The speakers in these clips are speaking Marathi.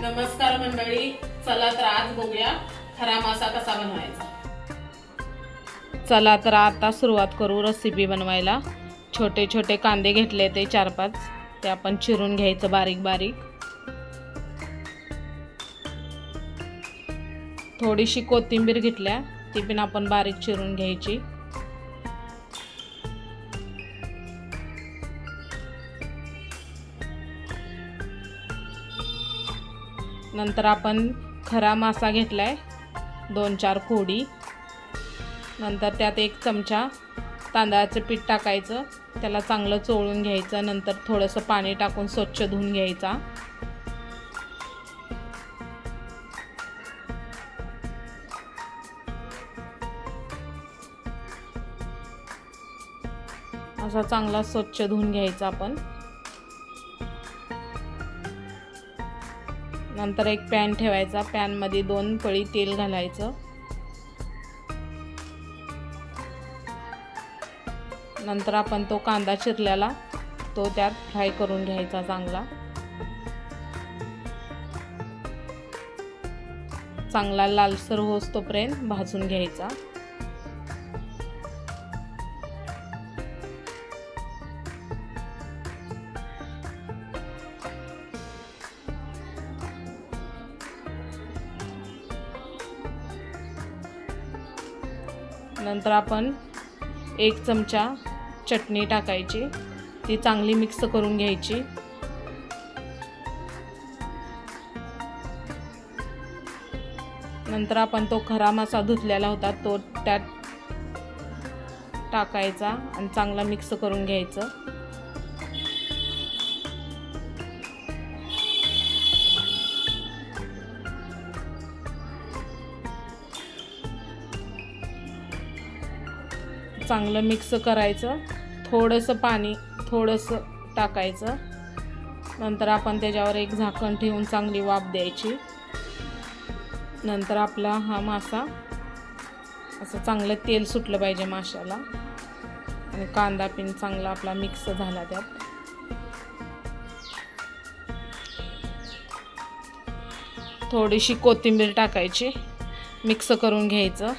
नमस्कार मंडळी चला तर आज बघूया खरा मासा कसा बनवायचा. चला तर आता सुरुवात करू रेसिपी बनवायला. छोटे छोटे कांदे घेतले ते चार पाच ते आपण चिरून घ्यायचं बारीक बारीक. थोडीशी कोथिंबीर घेतल्या ती पण आपण बारीक चिरून घ्यायची. नंतर आपण खरा मासा घेतला आहे दोन चार फोडी. नंतर त्यात एक चमचा तांदळाचं पीठ टाकायचं. त्याला चांगलं चोळून घ्यायचं. नंतर थोडंसं पाणी टाकून स्वच्छ धुवून घ्यायचा. असा चांगला स्वच्छ धुवून घ्यायचा आपण. नंतर एक पॅन ठेवायचा. पॅनमध्ये दोन पळी तेल घालायचं. नंतर आपण तो कांदा चिरलेला तो त्यात फ्राय करून घ्यायचा चांगला. चांगला लालसर होस तोपर्यंत भाजून घ्यायचा. नंतर आपण एक चमचा चटणी टाकायची. ती चांगली मिक्स करून घ्यायची. नंतर आपण तो खरा मासा धुतलेला होता तो त्यात टाकायचा आणि चांगला मिक्स करून घ्यायचं. चांगलं मिक्स करायचं. थोडंसं पाणी थोडंसं टाकायचं. नंतर आपण त्याच्यावर एक झाकण ठेवून चांगली वाफ द्यायची. नंतर आपला हा मासा असं चांगलं तेल सुटलं पाहिजे माशाला. आणि कांदा पिन चांगला आपला मिक्स झाला त्यात. थोडीशी कोथिंबीर टाकायची. मिक्स करून घ्यायचं.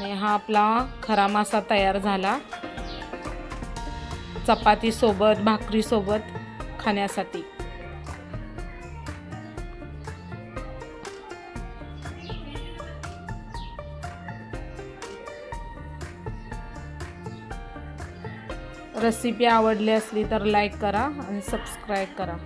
आणि हा आपला खरा मासा तयार झाला. चपातीसोबत भाकरीसोबत खाण्यासाठी. रेसिपी आवडली असली तर लाईक करा आणि सबस्क्राईब करा.